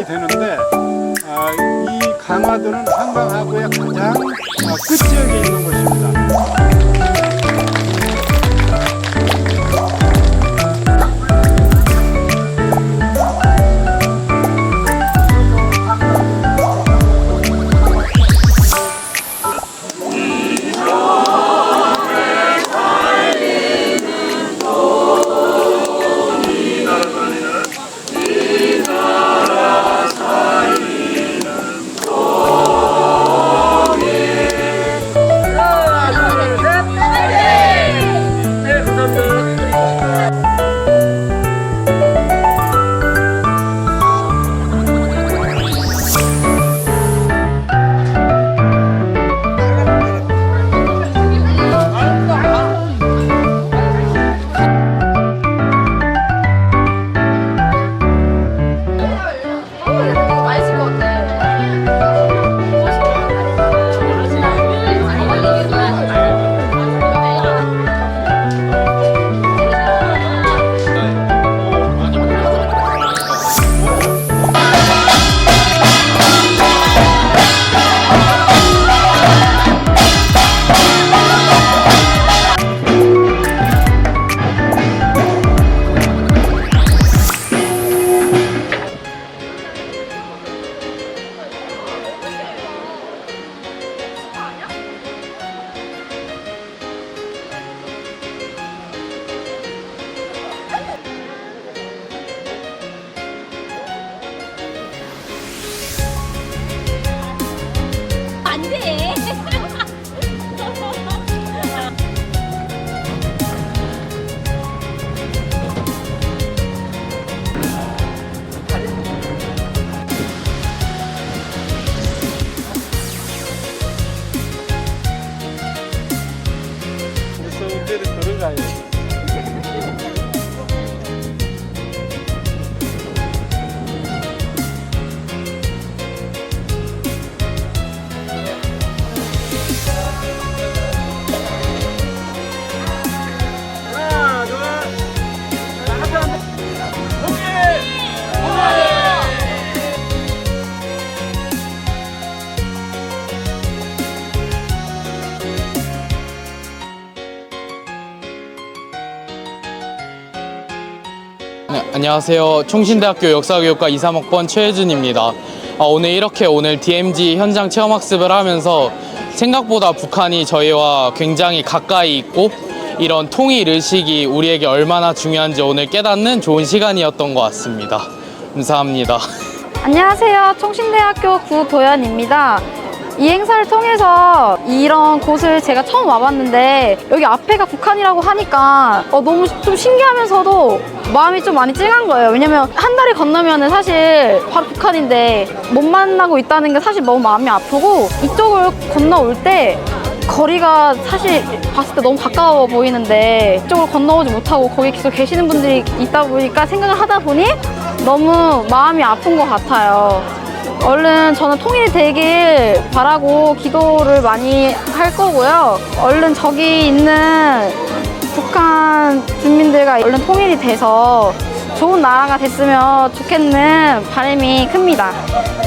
시작이 되는데 아, 이 강화도는 한강하구의 가장 아, 끝지역에 있는 곳입니다. 안 돼. 무서운 데를 걸어가야 돼. 안녕하세요. 총신대학교 역사교육과 2, 3학번 최혜준입니다. 아, 오늘 이렇게 오늘 DMZ 현장 체험학습을 하면서 생각보다 북한이 저희와 굉장히 가까이 있고 이런 통일 의식이 우리에게 얼마나 중요한지 오늘 깨닫는 좋은 시간이었던 것 같습니다. 감사합니다. 안녕하세요. 총신대학교 구도연입니다. 이 행사를 통해서 이런 곳을 제가 처음 와봤는데 여기 앞에가 북한이라고 하니까 어, 너무 좀 신기하면서도 마음이 좀 많이 찡한 거예요. 왜냐면 한 다리 건너면은 사실 바로 북한인데 못 만나고 있다는 게 사실 너무 마음이 아프고 이쪽을 건너올 때 거리가 사실 봤을 때 너무 가까워 보이는데 이쪽으로 건너오지 못하고 거기 계속 계시는 분들이 있다 보니까 생각을 하다 보니 너무 마음이 아픈 것 같아요. 얼른 저는 통일이 되길 바라고 기도를 많이 할 거고요. 얼른 저기 있는 주민들과 얼른 통일이 돼서 좋은 나라가 됐으면 좋겠는 바람이 큽니다.